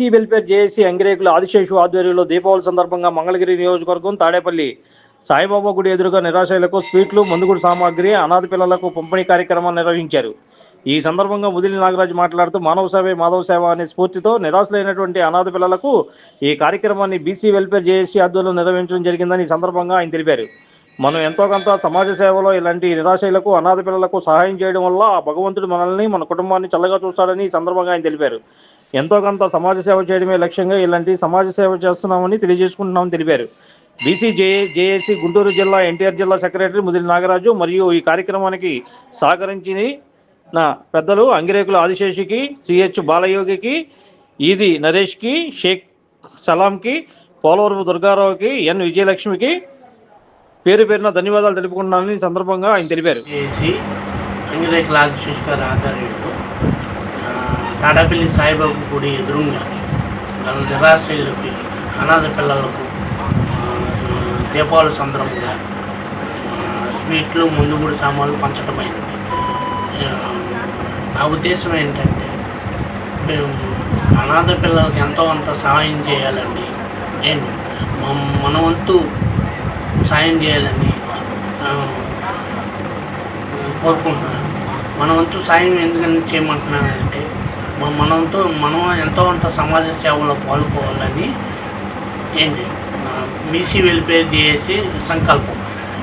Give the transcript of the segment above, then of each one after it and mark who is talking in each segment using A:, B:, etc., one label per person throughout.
A: BC welfare JAC Angirekula Adiseshu ఆధ్వర్యంలో దీపావళి సందర్భంగా మంగళగిరి నియోజకవర్గం తాడేపల్లి సాయిబాబా గుడి ఎదురుగా నిరాశలకు స్వీట్లు మందుగుడు సామాగ్రి అనాథ పిల్లలకు పంపిణీ కార్యక్రమాన్ని నిర్వహించారు. ఈ సందర్భంగా ముదిలి నాగరాజు మాట్లాడుతూ మానవ సేవే మాధవ సేవ అనే స్ఫూర్తితో నిరాశలైనటువంటి అనాథ పిల్లలకు ఈ కార్యక్రమాన్ని బీసీ వెల్ఫేర్ జేఏసీ ఆధ్వర్యంలో నిర్వహించడం జరిగిందని ఈ సందర్భంగా ఆయన తెలిపారు. మనం ఎంతో కొంత సమాజ సేవలో ఇలాంటి నిరాశయులకు అనాథ పిల్లలకు సహాయం చేయడం వల్ల ఆ భగవంతుడు మనల్ని మన కుటుంబాన్ని చల్లగా చూస్తాడని ఈ సందర్భంగా ఆయన తెలిపారు. ఎంతో కొంత సమాజ సేవ చేయడమే లక్ష్యంగా ఇలాంటి సమాజ సేవ చేస్తున్నామని తెలియజేసుకుంటున్నామని తెలిపారు. బీసీ జే జేఏసీ గుంటూరు జిల్లా ఎన్టీఆర్ జిల్లా సెక్రటరీ ముదిరి నాగరాజు మరియు ఈ కార్యక్రమానికి సహకరించి నా పెద్దలు అంగిరేకుల ఆదిశేషికి సిహెచ్ బాలయోగికి ఈది నరేష్కి షేక్ సలాంకి పోలవరపు దుర్గారావుకి ఎన్ విజయలక్ష్మికి పేరు పేరున ధన్యవాదాలు తెలుపుకుంటున్నానని సందర్భంగా ఆయన తెలిపారు.
B: అంగిరేకుల ఆదిశేష్ గారి ఆధ్వర్యంలో తాడపల్లి సాయిబాబు గుడి ఎదురుగా గల నిరాశ్రయులకి అనాథ పిల్లలకు దీపావళి సందర్భంగా స్వీట్లు ముందుగుడి సామాన్లు పంచడమైంది అయింది. నా ఉద్దేశం ఏంటంటే మేము అనాథ పిల్లలకి ఎంతో అంత సహాయం చేయాలండి. నేను మన- వంతు సాయం చేయాలని కోరుకుంటున్నాను. మన వంతు సాయం ఎందుకని చేయమంటున్నానంటే మనంతో మనం ఎంతో అంత సమాజ సేవలో పాల్గొవాలని ఏంటి బీసీ వెల్ఫేర్ చేసి సంకల్పం.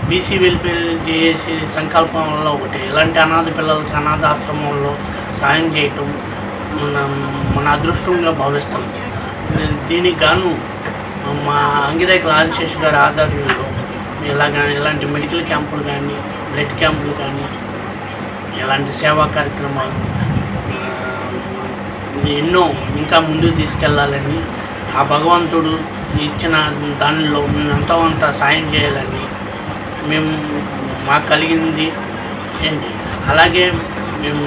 B: బీసీ వెల్ఫేర్ చేసి సంకల్పంలో ఒకటి ఇలాంటి అనాథ పిల్లలకి అనాథ ఆశ్రమంలో సాయం చేయటం మన మన అదృష్టంగా భావిస్తాం. దీనికి గాను మా అంగిరేకుల ఆదిశేష్ గారి ఆధ్వర్యంలో ఇలాగా ఇలాంటి మెడికల్ క్యాంపులు కానీ బ్లడ్ క్యాంపులు కానీ ఇలాంటి సేవా కార్యక్రమాలు ఎన్నో ఇంకా ముందుకు తీసుకెళ్ళాలని ఆ భగవంతుడు ఇచ్చిన దానిలో మేము ఎంతో అంత సాయం చేయాలని మేము మాకు కలిగింది ఏంటి? అలాగే మేము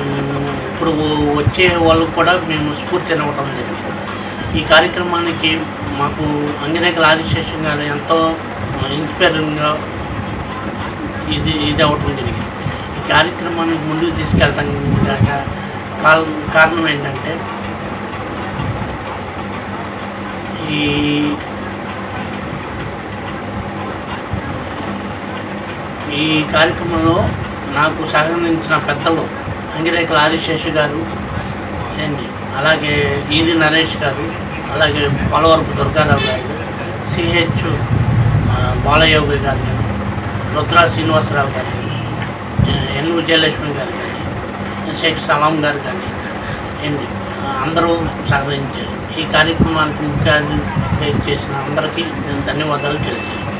B: ఇప్పుడు వచ్చే వాళ్ళకు కూడా మేము స్ఫూర్తినివ్వటం జరిగింది. ఈ కార్యక్రమానికి మాకు అంజనేకల ఆదిశేషం గారు ఎంతో ఇన్స్పైరింగ్గా ఇది ఇది అవ్వటం జరిగింది. ఈ కార్యక్రమానికి ముందుకు తీసుకెళ్ళటం కారణం ఏంటంటే ఈ ఈ కార్యక్రమంలో నాకు సహకరించిన పెద్దలు అంగిరేకుల ఆదిశేషు గారు ఏంటి అలాగే ఈది నరేష్ గారు అలాగే పోలవరపు దుర్గారావు గారు సిహెచ్ బాలయోగి గారు కానీ రుద్రా శ్రీనివాసరావు గారు కానీ ఎన్ విజయలక్ష్మి గారు కానీ షేక్ సలాం గారు కానీ ఏంటి అందరూ సహకరించారు. ఈ కార్యక్రమానికి ముఖ్య అతిథి చేసిన అందరికీ నేను ధన్యవాదాలు తెలియజేస్తాను